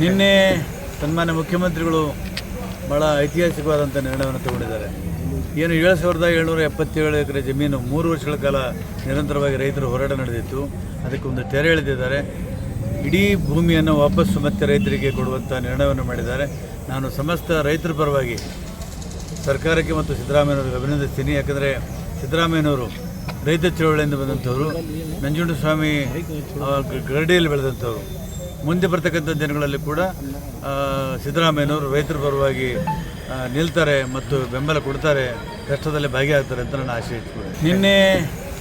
ನಿನ್ನೆ ಸನ್ಮಾನ್ಯ ಮುಖ್ಯಮಂತ್ರಿಗಳು ಬಹಳ ಐತಿಹಾಸಿಕವಾದಂಥ ನಿರ್ಣಯವನ್ನು ತಗೊಂಡಿದ್ದಾರೆ. ಏನು ಏಳು ಸಾವಿರದ ಏಳ್ನೂರ ಎಪ್ಪತ್ತೇಳು ಎಕರೆ ಜಮೀನು ಮೂರು ವರ್ಷಗಳ ಕಾಲ ನಿರಂತರವಾಗಿ ರೈತರು ಹೋರಾಟ ನಡೆದಿತ್ತು. ಅದಕ್ಕೆ ಒಂದು ತೆರೆ ಎಳೆದಿದ್ದಾರೆ. ಇಡೀ ಭೂಮಿಯನ್ನು ವಾಪಸ್ಸು ಮತ್ತೆ ರೈತರಿಗೆ ಕೊಡುವಂಥ ನಿರ್ಣಯವನ್ನು ಮಾಡಿದ್ದಾರೆ. ನಾನು ಸಮಸ್ತ ರೈತರ ಪರವಾಗಿ ಸರ್ಕಾರಕ್ಕೆ ಮತ್ತು ಸಿದ್ದರಾಮಯ್ಯನವರಿಗೆ ಅಭಿನಂದಿಸ್ತೀನಿ. ಯಾಕಂದರೆ ಸಿದ್ದರಾಮಯ್ಯನವರು ರೈತ ಚಳವಳಿಯಿಂದ ಬಂದಂಥವರು, ನಂಜುಂಡಸ್ವಾಮಿ ಗರಡಿಯಲ್ಲಿ ಬೆಳೆದಂಥವ್ರು. ಮುಂದೆ ಬರ್ತಕ್ಕಂಥ ದಿನಗಳಲ್ಲಿ ಕೂಡ ಸಿದ್ದರಾಮಯ್ಯನವರು ರೈತರ ಪರವಾಗಿ ನಿಲ್ತಾರೆ ಮತ್ತು ಬೆಂಬಲ ಕೊಡ್ತಾರೆ, ಕಷ್ಟದಲ್ಲಿ ಭಾಗಿಯಾಗ್ತಾರೆ ಅಂತ ನನ್ನ ಆಶೆ ಇಟ್ಕೊಂಡು ನಿನ್ನೆ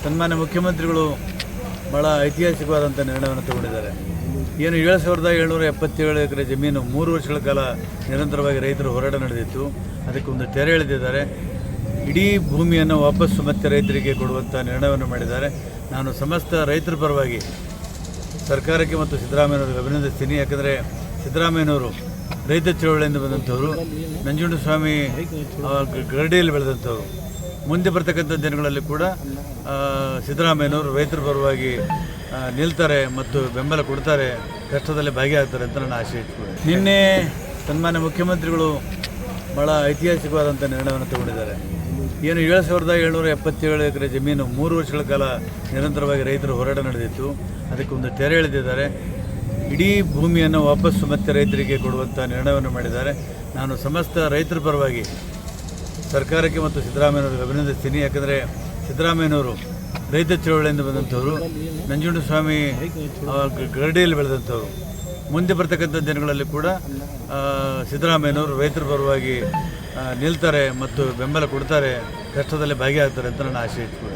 ಸನ್ಮಾನ್ಯ ಮುಖ್ಯಮಂತ್ರಿಗಳು ಭಾಳ ಐತಿಹಾಸಿಕವಾದಂಥ ನಿರ್ಣಯವನ್ನು ತಗೊಂಡಿದ್ದಾರೆ. ಏನು ಏಳು ಸಾವಿರದ ಏಳ್ನೂರ ಎಪ್ಪತ್ತೇಳು ಎಕರೆ ಜಮೀನು ಮೂರು ವರ್ಷಗಳ ಕಾಲ ನಿರಂತರವಾಗಿ ರೈತರು ಹೋರಾಟ ನಡೆದಿತ್ತು. ಅದಕ್ಕೆ ಒಂದು ತೆರೆ ಎಳೆದಿದ್ದಾರೆ. ಇಡೀ ಭೂಮಿಯನ್ನು ವಾಪಸ್ಸು ಮತ್ತೆ ರೈತರಿಗೆ ಕೊಡುವಂಥ ನಿರ್ಣಯವನ್ನು ಮಾಡಿದ್ದಾರೆ. ನಾನು ಸಮಸ್ತ ರೈತರ ಪರವಾಗಿ ಸರ್ಕಾರಕ್ಕೆ ಮತ್ತು ಸಿದ್ದರಾಮಯ್ಯನವ್ರಿಗೆ ಅಭಿನಂದಿಸ್ತೀನಿ. ಯಾಕಂದರೆ ಸಿದ್ದರಾಮಯ್ಯನವರು ರೈತ ಚಳುವಳಿಯಿಂದ ಬಂದಂಥವರು ನಂಜುಂಡಸ್ವಾಮಿ ಗರಡಿಯಲ್ಲಿ ಬೆಳೆದಂಥವ್ರು. ಮುಂದೆ ಬರ್ತಕ್ಕಂಥ ದಿನಗಳಲ್ಲಿ ಕೂಡ ಸಿದ್ದರಾಮಯ್ಯನವರು ರೈತರ ಪರವಾಗಿ ನಿಲ್ತಾರೆ ಮತ್ತು ಬೆಂಬಲ ಕೊಡ್ತಾರೆ, ಕಷ್ಟದಲ್ಲಿ ಭಾಗಿಯಾಗ್ತಾರೆ ಅಂತ ನನ್ನ ಆಶೆ ಇಟ್ಕೊಳ್ಳಿ. ನಿನ್ನೆ ಸನ್ಮಾನ್ಯ ಮುಖ್ಯಮಂತ್ರಿಗಳು ಭಾಳ ಐತಿಹಾಸಿಕವಾದಂಥ ನಿರ್ಣಯವನ್ನು ತಗೊಂಡಿದ್ದಾರೆ. ಏನು ಏಳು ಸಾವಿರದ ಏಳ್ನೂರ ಎಪ್ಪತ್ತೇಳು ಎಕರೆ ಜಮೀನು ಮೂರು ವರ್ಷಗಳ ಕಾಲ ನಿರಂತರವಾಗಿ ರೈತರು ಹೋರಾಟ ನಡೆದಿತ್ತು. ಅದಕ್ಕೆ ಒಂದು ತೆರೆ ಎಳೆದಿದ್ದಾರೆ. ಇಡೀ ಭೂಮಿಯನ್ನು ವಾಪಸ್ಸು ಮತ್ತೆ ರೈತರಿಗೆ ಕೊಡುವಂಥ ನಿರ್ಣಯವನ್ನು ಮಾಡಿದ್ದಾರೆ. ನಾನು ಸಮಸ್ತ ರೈತರ ಪರವಾಗಿ ಸರ್ಕಾರಕ್ಕೆ ಮತ್ತು ಸಿದ್ದರಾಮಯ್ಯನವರಿಗೆ ಅಭಿನಂದಿಸ್ತೀನಿ. ಯಾಕಂದರೆ ಸಿದ್ದರಾಮಯ್ಯನವರು ರೈತ ಚಳವಳಿಯಿಂದ ಬಂದಂಥವರು ನಂಜುಂಡಸ್ವಾಮಿ ಗರಡಿಯಲ್ಲಿ ಬೆಳೆದಂಥವ್ರು. ಮುಂದೆ ಬರ್ತಕ್ಕಂಥ ದಿನಗಳಲ್ಲಿ ಕೂಡ ಸಿದ್ದರಾಮಯ್ಯನವರು ರೈತರ ಪರವಾಗಿ ನಿಲ್ತಾರೆ ಮತ್ತು ಬೆಂಬಲ ಕೊಡ್ತಾರೆ ಕಷ್ಟದಲ್ಲಿ ಭಾಗಿಯಾಗ್ತಾರೆ ಅಂತ ನನ್ನ ಆಶೆ ಇಟ್ಕೊಳ್ಳಿ